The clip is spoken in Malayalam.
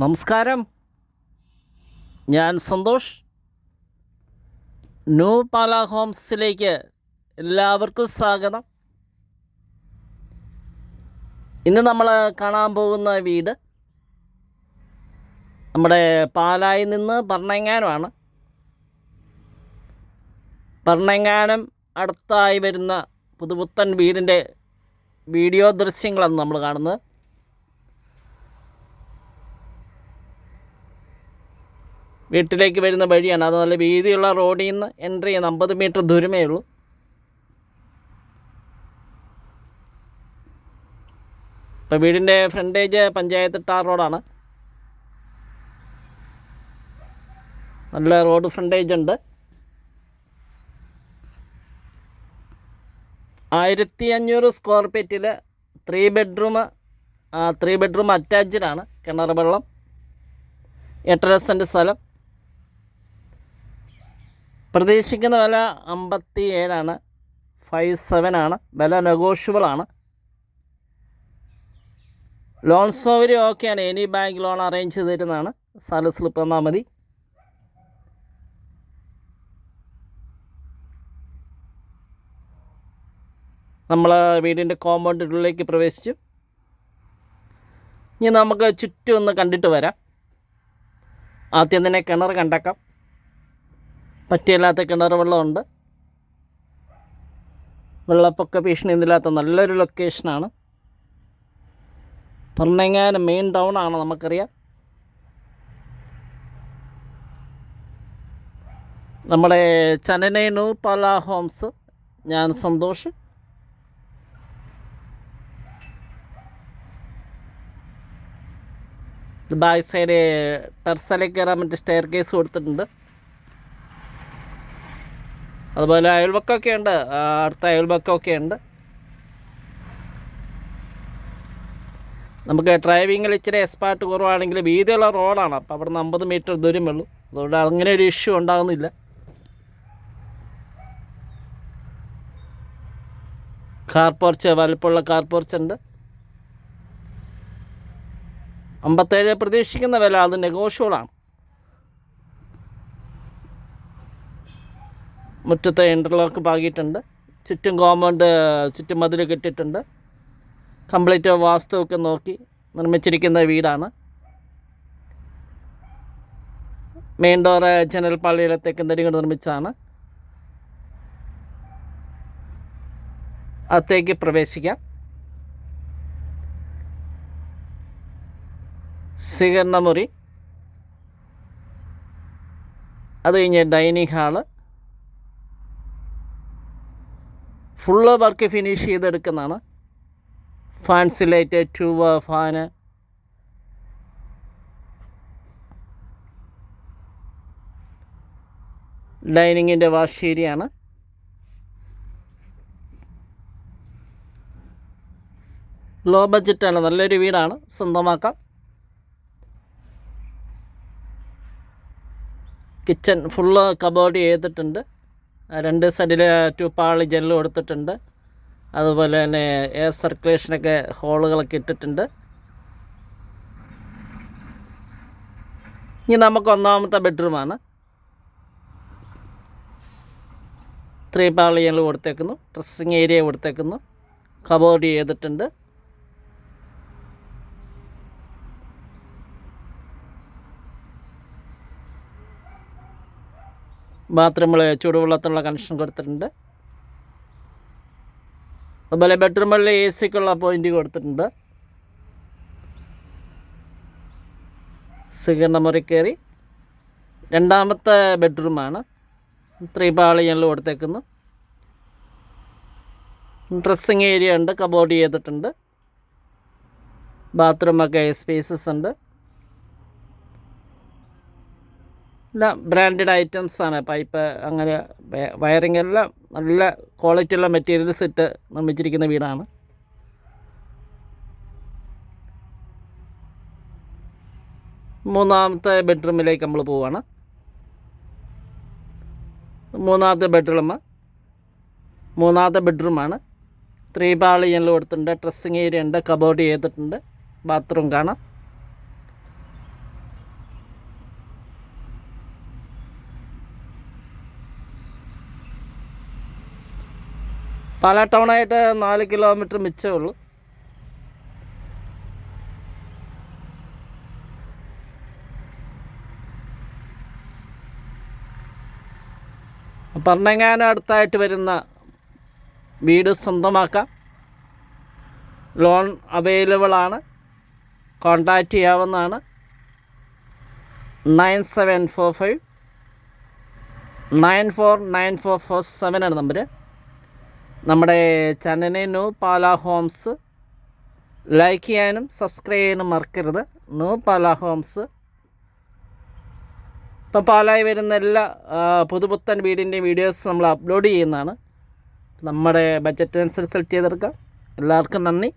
നമസ്കാരം. ഞാൻ സന്തോഷ്. ന്യൂ പാല ഹോംസിലേക്ക് എല്ലാവർക്കും സ്വാഗതം. ഇന്ന് നമ്മൾ കാണാൻ പോകുന്ന വീട് നമ്മുടെ പാലായിൽ നിന്ന് ഭരണങ്ങാനമാണ്. ഭരണങ്ങാനം അടുത്തായി വരുന്ന പുതുപുത്തൻ വീടിന്റെ വീഡിയോ ദൃശ്യങ്ങളാണ് നമ്മൾ കാണുന്നത്. വീട്ടിലേക്ക് വരുന്ന വഴിയാണ്. അത് നല്ല വീതിയുള്ള റോഡിൽ നിന്ന് എന്റർ ചെയ്യുന്ന അമ്പത് മീറ്റർ ദൂരമേ ഉള്ളൂ. ഇപ്പോൾ വീടിന്റെ ഫ്രണ്ടേജ് പഞ്ചായത്ത് ടാർ റോഡാണ്. നല്ല റോഡ് ഫ്രണ്ടേജ് ഉണ്ട്. ആയിരത്തി അഞ്ഞൂറ് സ്ക്വയർ ഫീറ്റിൽ ത്രീ ബെഡ്റൂം ത്രീ ബെഡ്റൂം അറ്റാച്ച്ഡാണ് കിണർ വെള്ളം എട്ടര സെന്റ് സ്ഥലം. പ്രതീക്ഷിക്കുന്ന വില അമ്പത്തി ഏഴാണ് ഫൈവ് സെവൻ ആണ്. വില നെഗോഷ്യബിൾ ആണ്. ലോൺ സൗകര്യം ഓക്കെയാണ് എനി ബാങ്ക് ലോൺ അറേഞ്ച് ചെയ്ത് തരുന്നതാണ് സ്ഥല സ്ലിപ്പ് തന്നാൽ മതി. നമ്മൾ വീടിന്റെ കോമ്പൗണ്ടിനുള്ളിലേക്ക് പ്രവേശിച്ചു. ഇനി നമുക്ക് ചുറ്റും ഒന്ന് കണ്ടിട്ട് വരാം. ആദ്യം തന്നെ കിണർ കണ്ടേക്കാം പറ്റിയില്ലാത്ത കിണർ വെള്ളമുണ്ട്. വെള്ളപ്പൊക്ക ഭീഷണി ഒന്നുമില്ലാത്ത നല്ലൊരു ലൊക്കേഷനാണ് പറഞ്ഞെങ്ങാനും മെയിൻ ടൗൺ ആണ് നമുക്കറിയാം. നമ്മുടെ ചനനേനു പല ഹോംസ് ഞാൻ സന്തോഷ്. ബാക്ക് സൈഡ് ടെറസിലേക്ക് കയറാൻ മറ്റേ സ്റ്റെയർ കേസ് കൊടുത്തിട്ടുണ്ട്. അതുപോലെ അയൽവക്കമൊക്കെ ഉണ്ട്. ആ, അടുത്ത അയൽവക്കമൊക്കെ ഉണ്ട്. നമുക്ക് ഡ്രൈവിങ്ങിൽ ഇച്ചിരി എക്സ്പാർട്ട് കുറവാണെങ്കിൽ വീതിയുള്ള റോഡാണ്. അപ്പോൾ അവിടെ നിന്ന് അമ്പത് മീറ്റർ ദൂരം ഉള്ളൂ അതുകൊണ്ട് അങ്ങനെ ഒരു ഇഷ്യൂ ഉണ്ടാകുന്നില്ല. കാർ പോർച്ച് വലുപ്പമുള്ള കാർ പോർച്ച് ഉണ്ട്. അമ്പത്തേഴ് പ്രതീക്ഷിക്കുന്ന വില അത് നെഗോഷ്യബിളാണ് മുറ്റത്തെ ഇന്റർലോക്ക് പാകിയിട്ടുണ്ട് ചുറ്റും കോമ്പൗണ്ട് ചുറ്റും മതിൽ കെട്ടിയിട്ടുണ്ട്. കംപ്ലീറ്റ് വാസ്തുവൊക്കെ നോക്കി നിർമ്മിച്ചിരിക്കുന്ന വീടാണ്. മെയിൻ ഡോറ് ജനൽ പള്ളിയിലെ തെക്കന്തരി കൊണ്ട് നിർമ്മിച്ചതാണ്. അകത്തേക്ക് പ്രവേശിക്കാം. സ്വീകരണ മുറി. അത് കഴിഞ്ഞ് dining hall full work finish ചെയ്തെടുക്കുന്നതാണ്. Fancy light tube fan ഡൈനിങ്ങിന്റെ വാഷ് ലോ ബഡ്ജറ്റാണ് നല്ലൊരു വീടാണ് സ്വന്തമാക്കാം. കിച്ചൺ ഫുള്ള് കബോർഡ് ചെയ്തിട്ടുണ്ട്. രണ്ട് സൈഡിൽ ടൂപ്പാളി ജനൽ കൊടുത്തിട്ടുണ്ട്. അതുപോലെ തന്നെ എയർ സർക്കുലേഷനൊക്കെ ഹോളുകളൊക്കെ ഇട്ടിട്ടുണ്ട്. ഇനി നമുക്ക് ഒന്നാമത്തെ ബെഡ്റൂമാണ് ത്രീ പാളി ജനൽ കൊടുത്തേക്കുന്നു. ഡ്രസ്സിങ് ഏരിയ കൊടുത്തേക്കുന്നു. കബോർഡ് ചെയ്തിട്ടുണ്ട്. ബാത്റൂമിൽ ചൂടുവെള്ളത്തിനുള്ള കണക്ഷൻ കൊടുത്തിട്ടുണ്ട്. അതുപോലെ ബെഡ്റൂമുകളിൽ എ സിക്കുള്ള പോയിന്റ് കൊടുത്തിട്ടുണ്ട്. സ്വീകരണ മുറി കയറി. രണ്ടാമത്തെ ബെഡ്റൂമാണ് ത്രീ പാളി ഞങ്ങൾ കൊടുത്തേക്കുന്നു. ഡ്രസ്സിങ് ഏരിയ ഉണ്ട് കബോർഡ് ചെയ്തിട്ടുണ്ട്. ബാത്റൂമൊക്കെ സ്പേസസ് ഉണ്ട്. എല്ലാം ബ്രാൻഡഡ് ഐറ്റംസ് ആണ്. പൈപ്പ് അങ്ങനെ വയറിംഗ് എല്ലാം നല്ല ക്വാളിറ്റി ഉള്ള മെറ്റീരിയൽസ് ഇട്ട് നിർമ്മിച്ചിരിക്കുന്ന വീടാണ്. മൂന്നാമത്തെ ബെഡ്റൂമിലേക്ക് നമ്മൾ പോവാണ്. മൂന്നാമത്തെ ബെഡ്റൂം മൂന്നാമത്തെ ബെഡ്റൂമാണ് ത്രീ പാളി ജനൽ കൊടുത്തിട്ടുണ്ട് ഡ്രസ്സിങ് ഏരിയ ഉണ്ട് കബോർഡ് ചെയ്തിട്ടുണ്ട് ബാത്റൂം കാണാം. പാലാ ടൗണായിട്ട് നാല് കിലോമീറ്റർ മിച്ചമേ ഉള്ളൂ. പറഞ്ഞെങ്ങാനും അടുത്തായിട്ട് വരുന്ന വീട് സ്വന്തമാക്കാം. ലോൺ അവൈലബിൾ ആണ്. കോണ്ടാക്റ്റ് ചെയ്യാവുന്നതാണ്. Nine seven four five nine four nine four four seven ആണ് നമ്പർ നമ്മുടെ ചാനലിനെ നോ പാല ഹോംസ് ലൈക്ക് ചെയ്യാനും സബ്സ്ക്രൈബ് ചെയ്യാനും മറക്കരുത്. No Pala homes. ഇപ്പം പാലായി വരുന്ന എല്ലാ പുതുപുത്തൻ വീടിന്റെയും വീഡിയോസ് നമ്മൾ അപ്ലോഡ് ചെയ്യുന്നതാണ്. നമ്മുടെ ബഡ്ജറ്റ് അനുസരിച്ച് സെലക്ട് ചെയ്തെടുക്കാം. എല്ലാവർക്കും നന്ദി.